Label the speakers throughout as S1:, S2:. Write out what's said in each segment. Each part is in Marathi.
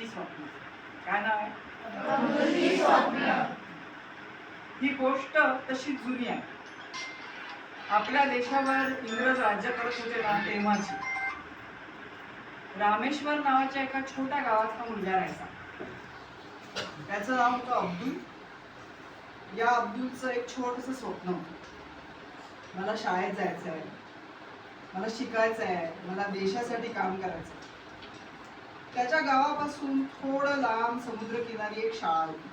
S1: अब्दुलची स्वप्न. काय नाव आहे? ही गोष्ट तशी जुनी आहे. आपल्या देशावर इंग्रज राज्य करत होते ना तेव्हाची. रामेश्वर नावाच्या एका छोट्या गावात हा मुलगा राहायचा. त्याचं नाव होतं अब्दुल. या अब्दुलचं एक छोटस स्वप्न होतं. मला शाळेत जायचं आहे मला शिकायचं आहे मला देशासाठी काम करायचं आहे. त्याच्या गावापासून थोडं लांब समुद्रकिनारी एक शाळा होती.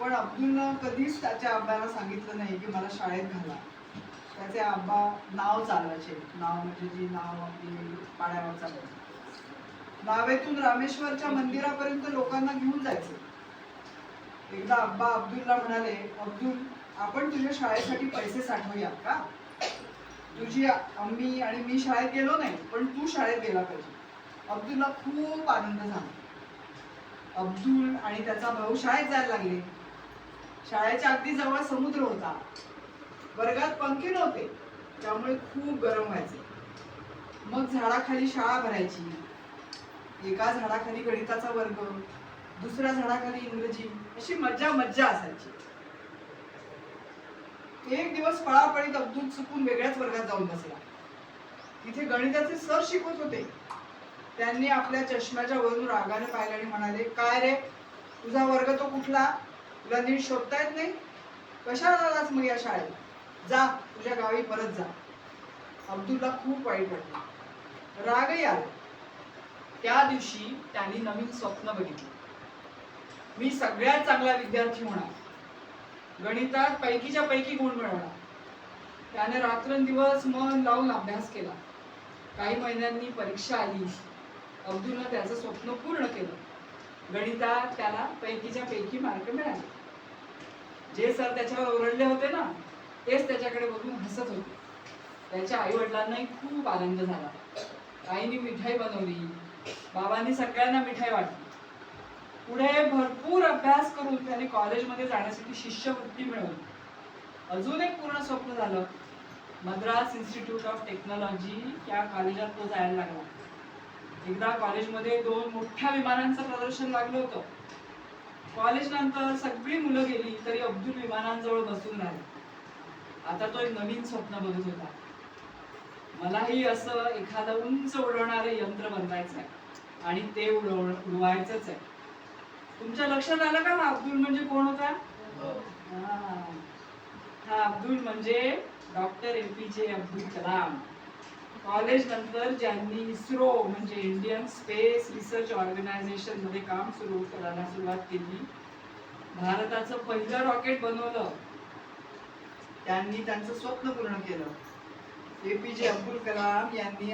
S1: पण अब्दुलनं कधीच त्याच्या आब्बाला सांगितलं नाही की मला शाळेत घाला. त्याचे आब्बा नाव चालवायचे. नाव म्हणजे जी नाव आपली पाण्यावर चालवायची नावेतून रामेश्वरच्या मंदिरापर्यंत लोकांना घेऊन जायचे. एकदा अब्बा अब्दुलला म्हणाले अब्दुल आपण तुझ्या शाळेसाठी पैसे साठवूया का? तुझी आम्ही आणि मी शाळेत गेलो नाही पण तू शाळेत गेला पाहिजे. अब्दुलला खूप आनंद झाला. अब्दुल आणि त्याचा भाऊ शाळेत जायला लागले. शाळेच्या अगदी जवळ समुद्र होता. वर्गात पंखे नव्हते. त्यामुळे खूप गरम व्हायचे. मग झाडाखाली शाळा भरायची. एका झाडाखाली गणिताचा वर्ग दुसऱ्या झाडाखाली इंग्रजी अशी मज्जा मज्जा असायची. एक दिवस पळापळीत अब्दुल चुकून वेगळ्याच वर्गात जाऊन बसला. तिथे गणिताचे सर शिकवत होते. त्यांनी आपल्या चष्म्याच्या वरून रागाने पाहिलं आणि म्हणाले काय रे? तुझा वर्ग तो कुठला? तुला नीट शोधता येत नाही? कशाला आलास मग या शाळेत? जा तुझ्या गावी परत जा. अब्दुलला खूप वाईट वाटलं. रागही आला. त्या दिवशी त्यांनी नवीन स्वप्न बघितलं. मी सगळ्यात चांगला विद्यार्थी होणार. गणितात पैकीच्या पैकी गुण मिळवणार. त्याने रात्रंदिवस मन लावून अभ्यास केला. काही महिन्यांनी परीक्षा आली. अब्दुलनं त्याचं स्वप्न पूर्ण केलं. गणितात त्याला पैकीच्या पैकी मार्क मिळाले. जे सर त्याच्यावर ओरडले होते ना तेच त्याच्याकडे बघून हसत होते. त्याच्या आई वडिलांनाही खूप आनंद झाला. आईने मिठाई बनवली. बाबांनी सगळ्यांना मिठाई वाटली. पुढे भरपूर अभ्यास करून त्याने कॉलेजमध्ये जाण्यासाठी शिष्यवृत्ती मिळवली. अजून एक पूर्ण स्वप्न झालं. मद्रास इन्स्टिट्यूट ऑफ टेक्नॉलॉजी या कॉलेजात तो जायला लागला. एकदा कॉलेजमध्ये दोन मोठ्या विमानांचं प्रदर्शन लागलं होतं. कॉलेज नंतर सगळी मुलं गेली तरी अब्दुल विमानांजवळ बसून राहिला. आता तो एक नवीन स्वप्न बघत होता. मलाही असं एखादं उंच उडवणारं यंत्र बनवायचं आहे आणि ते उडव उडवायचंच आहे. तुमच्या लक्षात आलं का हा अब्दुल म्हणजे कोण होता? हा. हा अब्दुल म्हणजे डॉक्टर ए पी जे अब्दुल कलाम. नंतर ज्यांनी इस्रो म्हणजे इंडियन स्पेस रिसर्च ऑर्गनायझेशनमध्ये काम सुरू करायला सुरुवात केली. भारताचं पहिलं रॉकेट बनवलं. त्यांनी त्यांचं स्वप्न पूर्ण केलं. ए पी जे अब्दुल कलाम यांनी